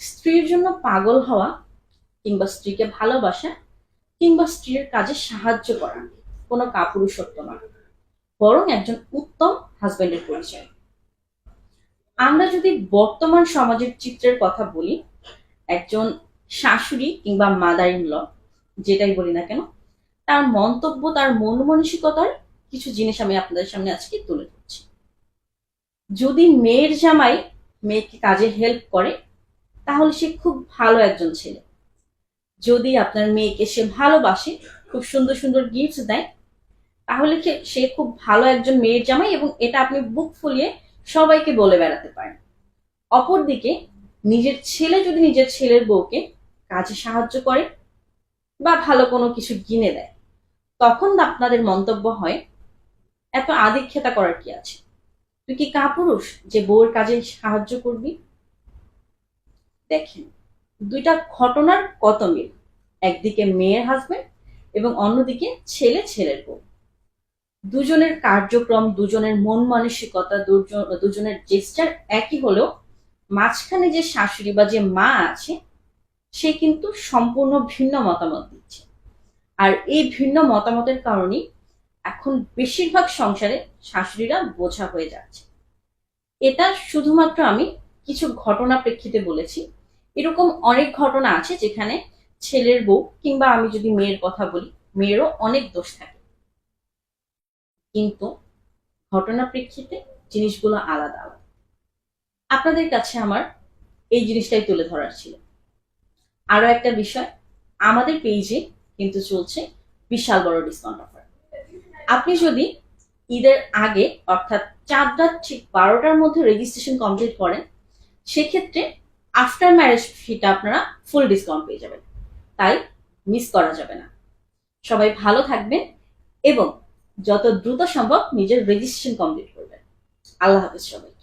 স্ত্রীর জন্য পাগল হওয়া কিংবা স্ত্রীকে ভালোবাসা কিংবা স্ত্রীর কাজে সাহায্য করা কোনো কাপুরুষত্ব নয় বরং একজন উত্তম হাজবেন্ডের পরিচয়। আমরা যদি বর্তমান সমাজের চিত্রের কথা বলি, একজন শাশুড়ি কিংবা মাদার ইন ল যেটাই বলি না কেন, তার মন্তব্য, তার মন মানসিকতার কিছু জিনিস আমি আপনাদের সামনে আজকে তুলে ধরছি। যদি মেয়ের জামাই মেয়েকে কাজে হেল্প করে তাহলে সে খুব ভালো একজন ছেলে। যদি আপনার মেয়েকে সে ভালোবাসে, খুব সুন্দর সুন্দর গিফট দেয়, তাহলে সে- খুব ভালো একজন মেয়ের জামাই এবং এটা আপনি বুক ফুলিয়ে সবাইকে বলে বেড়াতে পারেন। অপরদিকে, নিজের ছেলে যদি নিজের ছেলের বউকে কাজে সাহায্য করে বা ভালো কোনো কিছু কিনে দেয়, তখন আপনাদের মন্তব্য হয়, এত আদিক্ষেতা করার কি আছে? তুই কি কাপুরুষ যে বউর কাজে সাহায্য করবি? দেখেন, দুইটা ঘটনার কত মিল? একদিকে মেয়ের হাজবেন্ড এবং অন্যদিকে ছেলে ছেলের বউ। দুজনের কার্যক্রম, দুজনের মন মানসিকতা দুজনের জেস্টার একই হলেও মাঝখানে যে শাশুড়ি বা যে মা আছে, সে কিন্তু সম্পূর্ণ ভিন্ন মতামত দিচ্ছে। আর এই ভিন্ন মতামতের কারণেই এখন বেশিরভাগ সংসারে শাশুড়িরা বোঝা হয়ে যাচ্ছে। এটা শুধুমাত্র আমি কিছু ঘটনা প্রেক্ষিতে বলেছি। এরকম অনেক ঘটনা আছে যেখানে ছেলের বউ কিংবা আমি যদি মেয়ের কথা বলি, মেয়েরও অনেক দোষ থাকে। কিন্তু ঘটনা প্রেক্ষিতে জিনিসগুলো আলাদা আলাদা। আপনাদের কাছে আমার এই জিনিসটাই তুলে ধরার ছিল। আরও একটা বিষয়, আমাদের পেজে কিন্তু চলছে বিশাল বড় ডিসকাউন্ট অফার আপনি যদি ঈদের আগে, অর্থাৎ চার ঠিক বারোটার মধ্যে রেজিস্ট্রেশন কমপ্লিট করেন সেক্ষেত্রে আফটার ম্যারেজ ফিটা আপনারা ফুল ডিসকাউন্ট পেয়ে যাবেন। তাই মিস করা যাবে না। সবাই ভালো থাকবেন এবং যত দ্রুত সম্ভব নিজের রেজিস্ট্রেশন কমপ্লিট করবেন। আল্লাহ হাফিজ সবাই